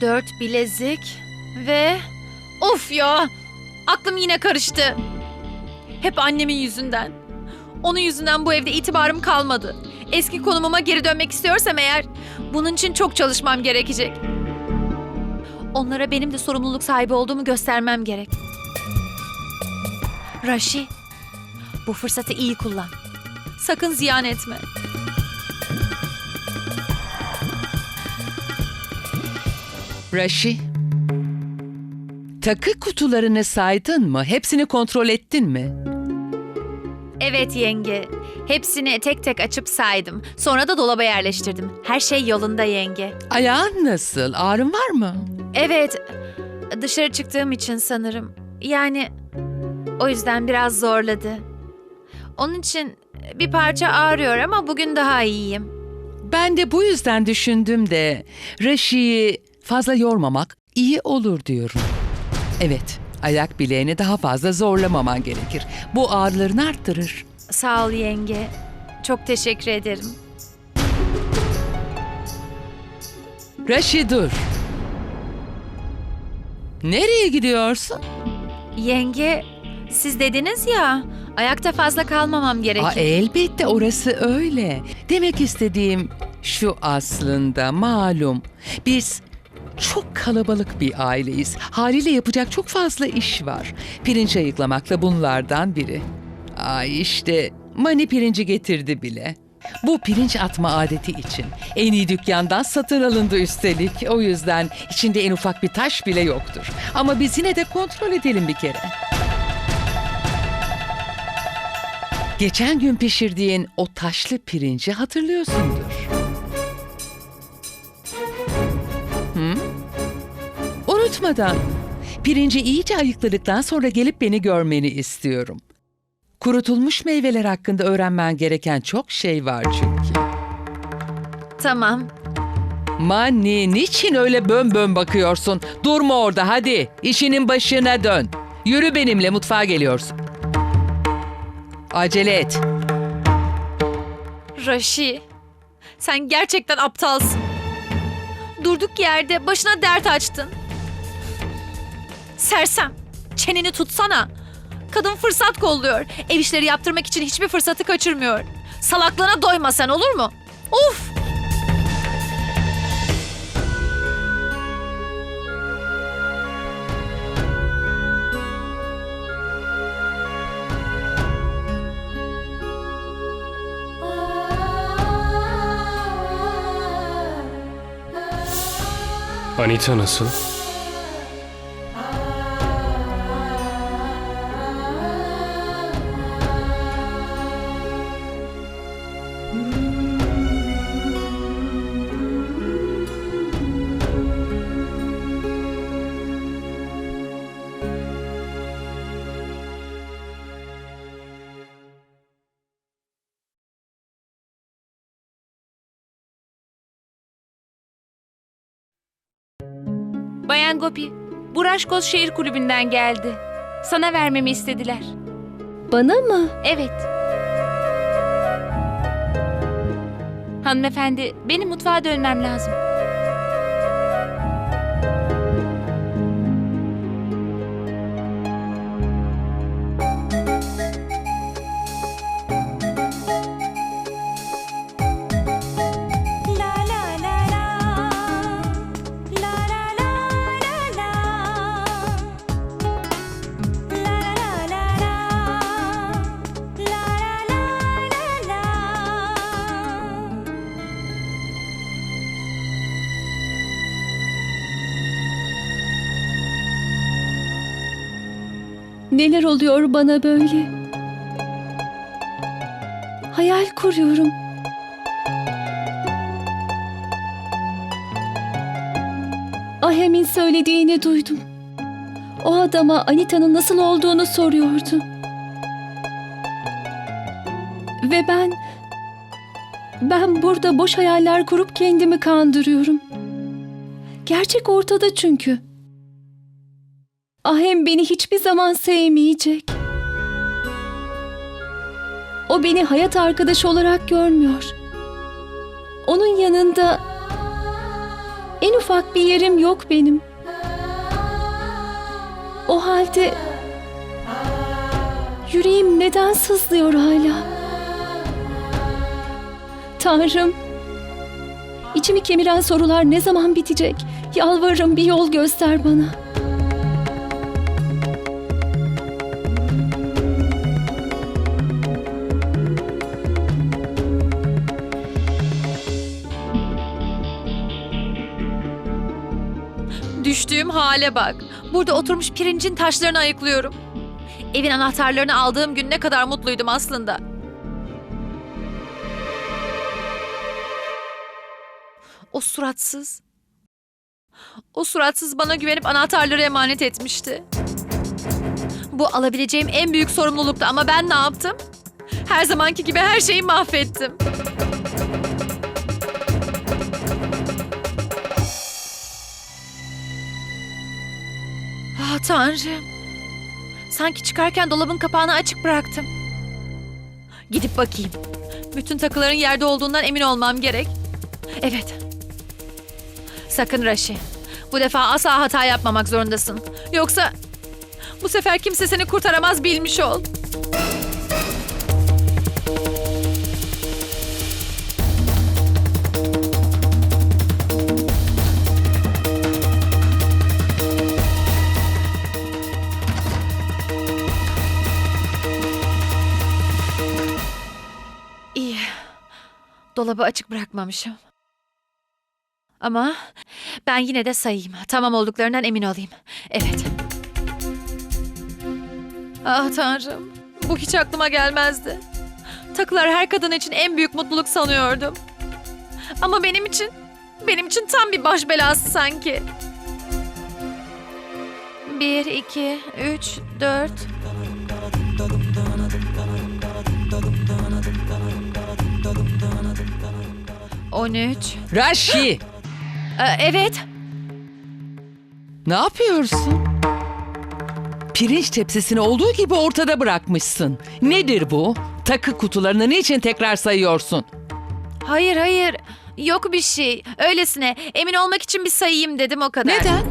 Dört bilezik ve... Of ya! Aklım yine karıştı. Hep annemin yüzünden. Onun yüzünden bu evde itibarım kalmadı. Eski konumuma geri dönmek istiyorsam eğer bunun için çok çalışmam gerekecek. Onlara benim de sorumluluk sahibi olduğumu göstermem gerek. Raşi, bu fırsatı iyi kullan. Sakın ziyan etme. Raşi. Takı kutularını saydın mı? Hepsini kontrol ettin mi? Evet yenge. Hepsini tek tek açıp saydım. Sonra da dolaba yerleştirdim. Her şey yolunda yenge. Ayağın nasıl? Ağrın var mı? Evet, dışarı çıktığım için sanırım. Yani o yüzden biraz zorladı. Onun için bir parça ağrıyor ama bugün daha iyiyim. Ben de bu yüzden düşündüm de Raşi'yi fazla yormamak iyi olur diyorum. Evet, ayak bileğini daha fazla zorlamaman gerekir. Bu ağrılarını arttırır. Sağ ol yenge. Çok teşekkür ederim. Raşi dur. Nereye gidiyorsun? Yenge, siz dediniz ya, ayakta fazla kalmamam gerekir. Aa, elbette orası öyle. Demek istediğim şu aslında malum. Biz çok kalabalık bir aileyiz. Haliyle yapacak çok fazla iş var. Pirinç ayıklamak da bunlardan biri. Ay işte mani pirinci getirdi bile. Bu pirinç atma adeti için. En iyi dükkandan satın alındı üstelik. O yüzden içinde en ufak bir taş bile yoktur. Ama biz yine de kontrol edelim bir kere. Geçen gün pişirdiğin o taşlı pirinci hatırlıyorsundur. Unutmadan pirinci iyice ayıkladıktan sonra gelip beni görmeni istiyorum. Kurutulmuş meyveler hakkında öğrenmen gereken çok şey var çünkü. Tamam. Manni, niçin öyle bön bön bakıyorsun? Durma orada hadi, işinin başına dön. Yürü benimle mutfağa geliyorsun. Acele et. Raşi, sen gerçekten aptalsın. Durduk yerde başına dert açtın. Sersem, çeneni tutsana. Kadın fırsat kolluyor. Ev işleri yaptırmak için hiçbir fırsatı kaçırmıyor. Salaklığına doyma sen olur mu? Uf! Anita nasıl? Bayan Gopi, bu Raşkoz Şehir Kulübü'nden geldi. Sana vermemi istediler. Bana mı? Evet. Hanımefendi, benim mutfağa dönmem lazım. Neler oluyor bana böyle? Hayal kuruyorum. Ahem'in söylediğini duydum. O adama Anita'nın nasıl olduğunu soruyordu. Ve ben... Ben burada boş hayaller kurup kendimi kandırıyorum. Gerçek ortada çünkü. Ahem beni hiçbir zaman sevmeyecek. O beni hayat arkadaşı olarak görmüyor. Onun yanında En ufak bir yerim yok benim. O halde yüreğim neden sızlıyor hala? Tanrım, içimi kemiren sorular ne zaman bitecek? Yalvarırım bir yol göster bana. Düştüğüm hale bak. Burada oturmuş pirincin taşlarını ayıklıyorum. Evin anahtarlarını aldığım gün ne kadar mutluydum aslında. O suratsız. O suratsız bana güvenip anahtarları emanet etmişti. Bu alabileceğim en büyük sorumluluktu ama ben ne yaptım? Her zamanki gibi her şeyi mahvettim. Ah tanrım. Sanki çıkarken dolabın kapağını açık bıraktım. Gidip bakayım. Bütün takıların yerde olduğundan emin olmam gerek. Evet. Sakın Raşi. Bu defa asla hata yapmamak zorundasın. Yoksa bu sefer kimse seni kurtaramaz bilmiş ol. Dolabı açık bırakmamışım. Ama ben yine de sayayım. Tamam olduklarından emin olayım. Evet. Ah tanrım. Bu hiç aklıma gelmezdi. Takılar her kadın için en büyük mutluluk sanıyordum. Ama benim için, benim için tam bir baş belası sanki. Bir, iki, üç, dört. On üç. Raşi! Ee, evet. Ne yapıyorsun? Pirinç tepsisini olduğu gibi ortada bırakmışsın. Nedir bu? Takı kutularını niçin tekrar sayıyorsun? Hayır hayır. Yok bir şey. Öylesine emin olmak için bir sayayım dedim o kadar. Neden?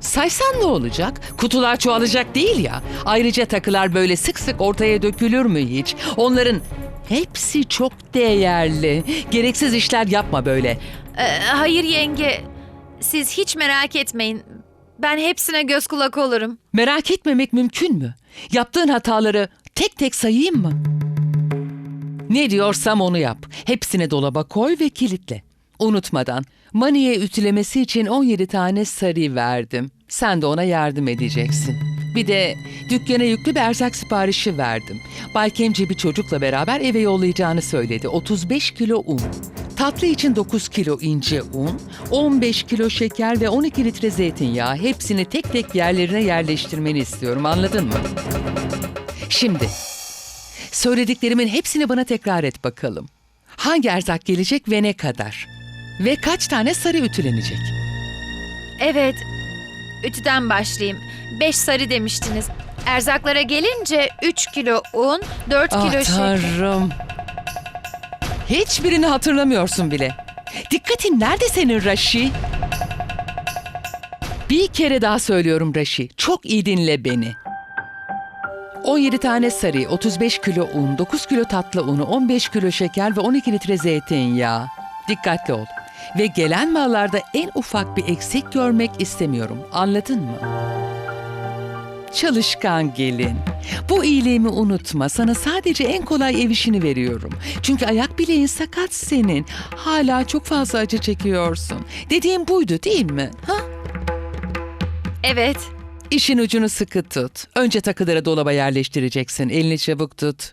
Saysan ne olacak? Kutular çoğalacak değil ya. Ayrıca takılar böyle sık sık ortaya dökülür mü hiç? Onların hepsi çok değerli. Gereksiz işler yapma böyle. Ee, hayır yenge. Siz hiç merak etmeyin. Ben hepsine göz kulak olurum. Merak etmemek mümkün mü? Yaptığın hataları tek tek sayayım mı? Ne diyorsam onu yap. Hepsini dolaba koy ve kilitle. Unutmadan Mani'ye ütülemesi için 17 tane sarı verdim. Sen de ona yardım edeceksin. Bir de dükkana yüklü bir erzak siparişi verdim. Bay Kemci bir çocukla beraber eve yollayacağını söyledi. 35 kilo un. Tatlı için 9 kilo ince un, 15 kilo şeker ve 12 litre zeytinyağı hepsini tek tek yerlerine yerleştirmeni istiyorum. Anladın mı? Şimdi söylediklerimin hepsini bana tekrar et bakalım. Hangi erzak gelecek ve ne kadar? Ve kaç tane sarı ütülenecek? Evet. Ütüden başlayayım. Beş sarı demiştiniz. Erzaklara gelince 3 kilo un, 4 Ah kilo şeker. tanrım. Hiçbirini hatırlamıyorsun bile. Dikkatin nerede senin Raşi? Bir kere daha söylüyorum Raşi. Çok iyi dinle beni. 17 tane sarı, 35 kilo un, 9 kilo tatlı unu, 15 kilo şeker ve 12 litre zeytinyağı. Dikkatli ol. Ve gelen mallarda en ufak bir eksik görmek istemiyorum. Anladın mı? Çalışkan gelin. Bu iyiliğimi unutma. Sana sadece en kolay ev işini veriyorum. Çünkü ayak bileğin sakat senin. Hala çok fazla acı çekiyorsun. Dediğim buydu değil mi? Ha? Evet. İşin ucunu sıkı tut. Önce takıları dolaba yerleştireceksin. Elini çabuk tut.